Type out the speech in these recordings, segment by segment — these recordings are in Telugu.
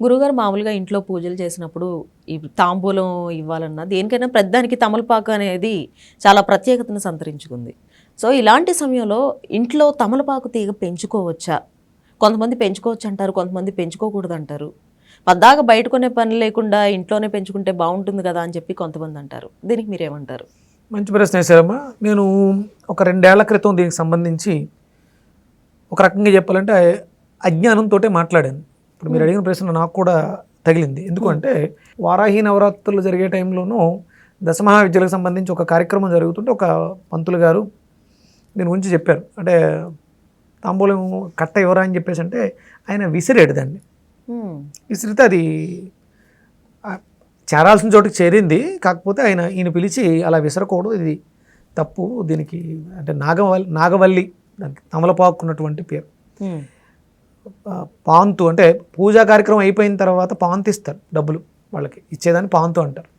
గురుగారు మామూలుగా ఇంట్లో పూజలు చేసినప్పుడు ఈ తాంబూలం ఇవ్వాలన్నా దేనికైనా ప్రతిదానికి తమలపాకు అనేది చాలా ప్రత్యేకతను సంతరించుకుంది. సో ఇలాంటి సమయంలో ఇంట్లో తమలపాకు తీగ పెంచుకోవచ్చా? కొంతమంది పెంచుకోవచ్చు అంటారు కొంతమంది పెంచుకోకూడదు అంటారు పద్దాక బయట కొనే పని లేకుండా ఇంట్లోనే పెంచుకుంటే బాగుంటుంది కదా అని చెప్పి కొంతమంది అంటారు. దీనికి మీరేమంటారు? మంచి ప్రశ్న వేశారమ్మా నేను ఒక రెండేళ్ళ క్రితం దీనికి సంబంధించి ఒక రకంగా చెప్పాలంటే అజ్ఞానంతో మాట్లాడాను. ఇప్పుడు మీరు అడిగిన ప్రశ్న నాకు కూడా తగిలింది. ఎందుకంటే వారాహి నవరాత్రులు జరిగే టైంలోనూ దశమహా విద్యలకు సంబంధించి ఒక కార్యక్రమం జరుగుతుంటే ఒక పంతులు గారు దీని గురించి చెప్పారు. అంటే తాంబూలం కట్ట ఎవరా అని చెప్పేసి అంటే ఆయన విసిరాడు దాన్ని. విసిరితే అది చేరాల్సిన చోటుకి చేరింది. కాకపోతే ఆయన ఈయన పిలిచి అలా విసరకూడదు ఇది తప్పు దీనికి అంటే నాగవల్లి నాగవల్లి దానికి తమలపాకు ఉన్నటువంటి పేరు పాంతు అంటే పూజా కార్యక్రమం అయిపోయిన తర్వాత పాంతు ఇస్తారు డబ్బులు వాళ్ళకి. ఇచ్చేదాన్ని పాంతు అంటారు.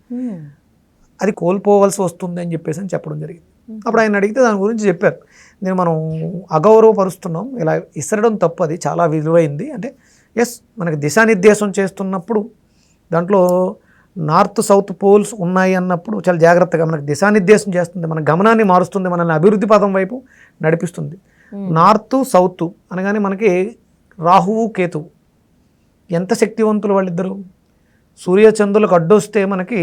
అది కోల్పోవలసి వస్తుంది అని చెప్పేసి అని చెప్పడం జరిగింది. అప్పుడు ఆయన అడిగితే దాని గురించి చెప్పారు. నేను మనం అగౌరవపరుస్తున్నాం. ఇలా ఇసరడం తప్పు అది చాలా విలువైంది. అంటే ఎస్ మనకి దిశానిర్దేశం చేస్తున్నప్పుడు దాంట్లో నార్త్ సౌత్ పోల్స్ ఉన్నాయి అన్నప్పుడు చాలా జాగ్రత్తగా మనకు దిశానిర్దేశం చేస్తుంది. మన గమనాన్ని మారుస్తుంది. మనల్ని అభివృద్ధి పదం వైపు నడిపిస్తుంది. నార్త్ సౌత్ అనగానే మనకి రాహువు కేతువు. ఎంత శక్తివంతులు వాళ్ళిద్దరు? సూర్యచంద్రులకు అడ్డొస్తే మనకి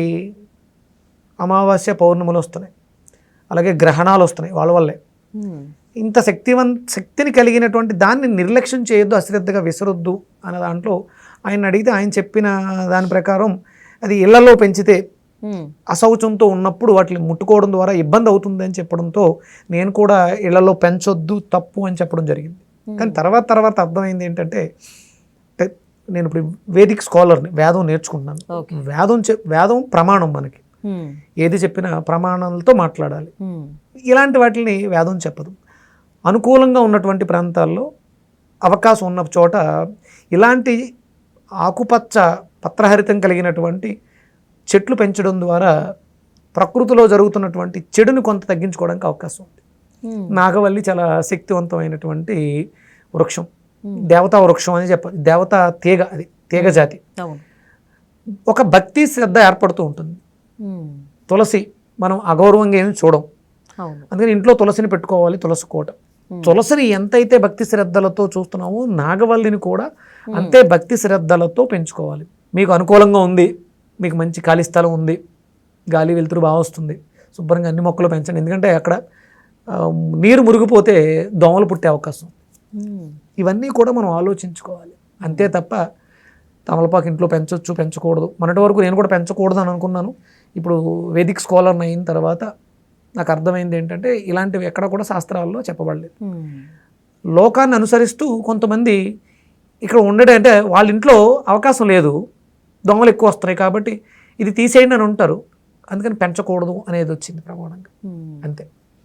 అమావాస్య పౌర్ణములు వస్తున్నాయి. అలాగే గ్రహణాలు వస్తున్నాయి వాళ్ళ వల్లే. ఇంత శక్తివంత శక్తిని కలిగినటువంటి దాన్ని నిర్లక్ష్యం చేయొద్దు అశ్రద్ధగా విసరొద్దు అనే దాంట్లో ఆయన అడిగితే ఆయన చెప్పిన దాని ప్రకారం అది ఇళ్ళలో పెంచితే. అశౌచంతో ఉన్నప్పుడు వాటిని ముట్టుకోవడం ద్వారా ఇబ్బంది అవుతుంది అని చెప్పడంతో నేను కూడా ఇళ్ళలో పెంచొద్దు తప్పు అని చెప్పడం జరిగింది. కానీ తర్వాత తర్వాత అర్థమైంది ఏంటంటే నేను ఇప్పుడు వేదిక్ స్కాలర్ని వేదం నేర్చుకుంటున్నాను వేదం వేదం ప్రమాణం మనకి హ్మ్. ఏది చెప్పినా ప్రమాణాలతో మాట్లాడాలి హ్మ్. ఇలాంటి వాటిని వేదం చెప్పదు అనుకూలంగా ఉన్నటువంటి ప్రాంతాల్లో అవకాశం ఉన్న చోట ఇలాంటి ఆకుపచ్చ పత్రహరితం కలిగినటువంటి చెట్లు పెంచడం ద్వారా ప్రకృతిలో జరుగుతున్నటువంటి చెడుని కొంత తగ్గించుకోవడానికి అవకాశం ఉంది. నాగవల్లి చాలా శక్తివంతమైనటువంటి వృక్షం. దేవతా వృక్షం అని చెప్పాలి దేవతా తీగ అది తీగ జాతి. ఒక భక్తి శ్రద్ధ ఏర్పడుతూ ఉంటుంది. తులసి మనం అగౌరవంగా ఏమి చూడం. అందుకని ఇంట్లో తులసిని పెట్టుకోవాలి తులసి కోట. తులసిని ఎంతైతే భక్తి శ్రద్ధలతో చూస్తున్నామో నాగవల్లిని కూడా అంతే భక్తి శ్రద్ధలతో పెంచుకోవాలి. మీకు అనుకూలంగా ఉంది మీకు మంచి ఖాళీ స్థలం ఉంది గాలి వెలుతురు బాగా వస్తుంది శుభ్రంగా అన్ని మొక్కలు పెంచండి. ఎందుకంటే అక్కడ నీరు మురిగిపోతే దోమలు పుట్టే అవకాశం. ఇవన్నీ కూడా మనం ఆలోచించుకోవాలి. అంతే తప్ప తమలపాకు ఇంట్లో పెంచొచ్చు పెంచకూడదు. మొన్నటి వరకు నేను కూడా పెంచకూడదు అని అనుకున్నాను. ఇప్పుడు వేదిక్ స్కాలర్ అయిన తర్వాత నాకు అర్థమైంది ఏంటంటే ఇలాంటివి ఎక్కడ కూడా శాస్త్రాల్లో చెప్పబడలేదు. లోకాన్ని అనుసరిస్తూ కొంతమంది ఇక్కడ ఉండడం అంటే వాళ్ళ ఇంట్లో అవకాశం లేదు. దొంగలు ఎక్కువ వస్తున్నాయి కాబట్టి ఇది తీసేయండి అని ఉంటారు. అందుకని పెంచకూడదు అనేది వచ్చింది ప్రమాణంగా. అంతే.